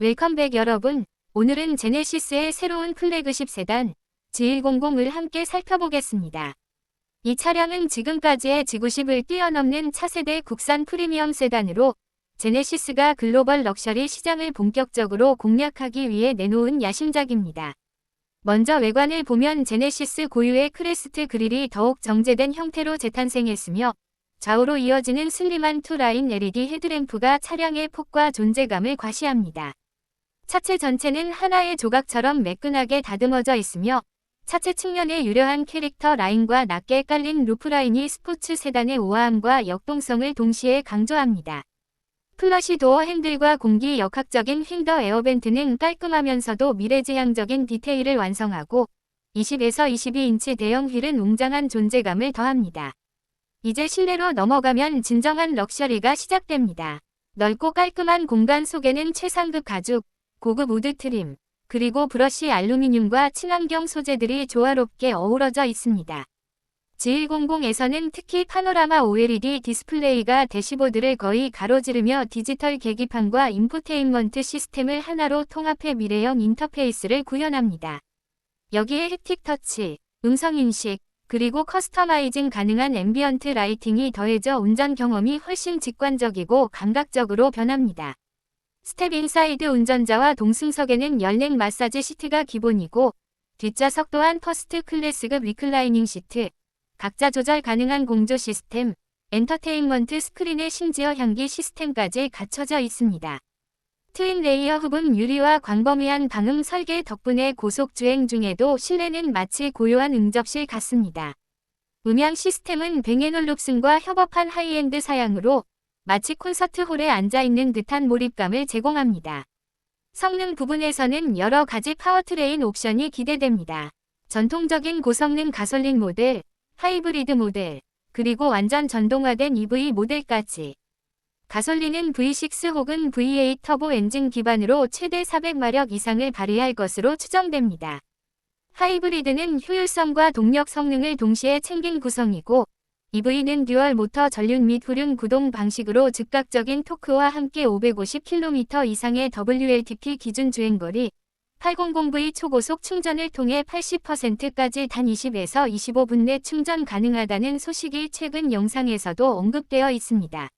웰컴백 여러분. 오늘은 제네시스의 새로운 플래그십 세단 G100을 함께 살펴보겠습니다. 이 차량은 지금까지의 G90을 뛰어넘는 차세대 국산 프리미엄 세단으로 제네시스가 글로벌 럭셔리 시장을 본격적으로 공략하기 위해 내놓은 야심작입니다. 먼저 외관을 보면 제네시스 고유의 크레스트 그릴이 더욱 정제된 형태로 재탄생했으며 좌우로 이어지는 슬림한 투라인 LED 헤드램프가 차량의 폭과 존재감을 과시합니다. 차체 전체는 하나의 조각처럼 매끈하게 다듬어져 있으며 차체 측면의 유려한 캐릭터 라인과 낮게 깔린 루프라인이 스포츠 세단의 우아함과 역동성을 동시에 강조합니다. 플러시 도어 핸들과 공기 역학적인 휠더 에어벤트는 깔끔하면서도 미래지향적인 디테일을 완성하고 20에서 22인치 대형 휠은 웅장한 존재감을 더합니다. 이제 실내로 넘어가면 진정한 럭셔리가 시작됩니다. 넓고 깔끔한 공간 속에는 최상급 가죽, 고급 우드 트림, 그리고 브러쉬 알루미늄과 친환경 소재들이 조화롭게 어우러져 있습니다. G100에서는 특히 파노라마 OLED 디스플레이가 대시보드를 거의 가로지르며 디지털 계기판과 인포테인먼트 시스템을 하나로 통합해 미래형 인터페이스를 구현합니다. 여기에 햅틱 터치, 음성인식, 그리고 커스터마이징 가능한 앰비언트 라이팅이 더해져 운전 경험이 훨씬 직관적이고 감각적으로 변합니다. 스텝 인사이드 운전자와 동승석에는 열랭 마사지 시트가 기본이고 뒷좌석 또한 퍼스트 클래스급 리클라이닝 시트, 각자 조절 가능한 공조 시스템, 엔터테인먼트 스크린에 심지어 향기 시스템까지 갖춰져 있습니다. 트윈 레이어 흡음 유리와 광범위한 방음 설계 덕분에 고속 주행 중에도 실내는 마치 고요한 응접실 같습니다. 음향 시스템은 뱅앤올룹슨과 협업한 하이엔드 사양으로 마치 콘서트홀에 앉아있는 듯한 몰입감을 제공합니다. 성능 부분에서는 여러 가지 파워트레인 옵션이 기대됩니다. 전통적인 고성능 가솔린 모델, 하이브리드 모델, 그리고 완전 전동화된 EV 모델까지. 가솔린은 V6 혹은 V8 터보 엔진 기반으로 최대 400마력 이상을 발휘할 것으로 추정됩니다. 하이브리드는 효율성과 동력 성능을 동시에 챙긴 구성이고 EV는 듀얼 모터 전륜 및 후륜 구동 방식으로 즉각적인 토크와 함께 550km 이상의 WLTP 기준 주행거리 800V 초고속 충전을 통해 80%까지 단 20에서 25분 내 충전 가능하다는 소식이 최근 영상에서도 언급되어 있습니다.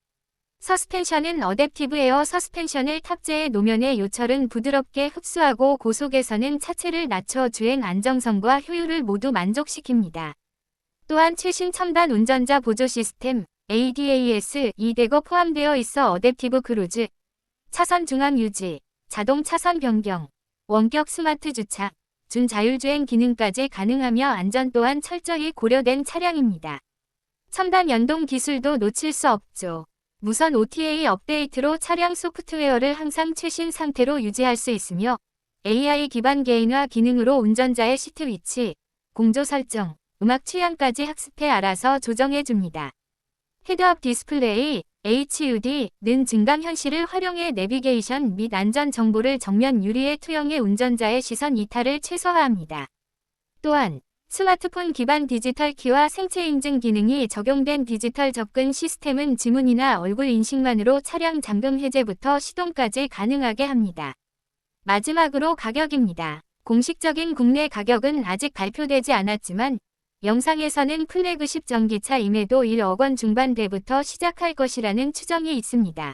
서스펜션은 어댑티브 에어 서스펜션을 탑재해 노면의 요철은 부드럽게 흡수하고 고속에서는 차체를 낮춰 주행 안정성과 효율을 모두 만족시킵니다. 또한 최신 첨단 운전자 보조 시스템 ADAS 2대가 포함되어 있어 어댑티브 크루즈, 차선 중앙 유지, 자동 차선 변경, 원격 스마트 주차, 준 자율주행 기능까지 가능하며 안전 또한 철저히 고려된 차량입니다. 첨단 연동 기술도 놓칠 수 없죠. 무선 OTA 업데이트로 차량 소프트웨어를 항상 최신 상태로 유지할 수 있으며 AI 기반 개인화 기능으로 운전자의 시트 위치, 공조 설정, 음악 취향까지 학습해 알아서 조정해 줍니다. 헤드업 디스플레이 HUD는 증강 현실을 활용해 내비게이션 및 안전 정보를 정면 유리에 투영해 운전자의 시선 이탈을 최소화합니다. 또한 스마트폰 기반 디지털 키와 생체 인증 기능이 적용된 디지털 접근 시스템은 지문이나 얼굴 인식만으로 차량 잠금 해제부터 시동까지 가능하게 합니다. 마지막으로 가격입니다. 공식적인 국내 가격은 아직 발표되지 않았지만 영상에서는 플래그십 전기차 임에도 1억 원 중반대부터 시작할 것이라는 추정이 있습니다.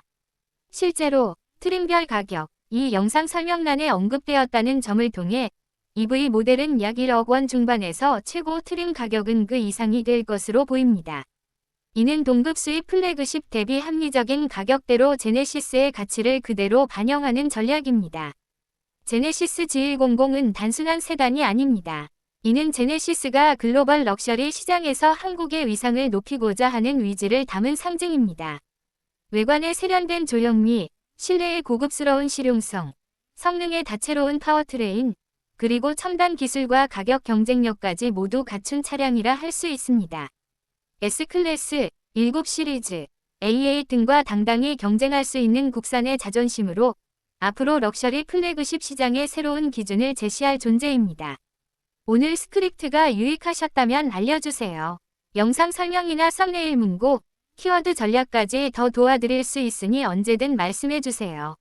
실제로 트림별 가격, 이 영상 설명란에 언급되었다는 점을 통해 EV 모델은 약 1억 원 중반에서 최고 트림 가격은 그 이상이 될 것으로 보입니다. 이는 동급 수입 플래그십 대비 합리적인 가격대로 제네시스의 가치를 그대로 반영하는 전략입니다. 제네시스 G100은 단순한 세단이 아닙니다. 이는 제네시스가 글로벌 럭셔리 시장에서 한국의 위상을 높이고자 하는 의지를 담은 상징입니다. 외관의 세련된 조형미, 실내의 고급스러운 실용성, 성능의 다채로운 파워트레인, 그리고 첨단 기술과 가격 경쟁력까지 모두 갖춘 차량이라 할 수 있습니다. S클래스, 7 시리즈, A8 등과 당당히 경쟁할 수 있는 국산의 자존심으로 앞으로 럭셔리 플래그십 시장의 새로운 기준을 제시할 존재입니다. 오늘 스크립트가 유익하셨다면 알려주세요. 영상 설명이나 썸네일 문구, 키워드 전략까지 더 도와드릴 수 있으니 언제든 말씀해주세요.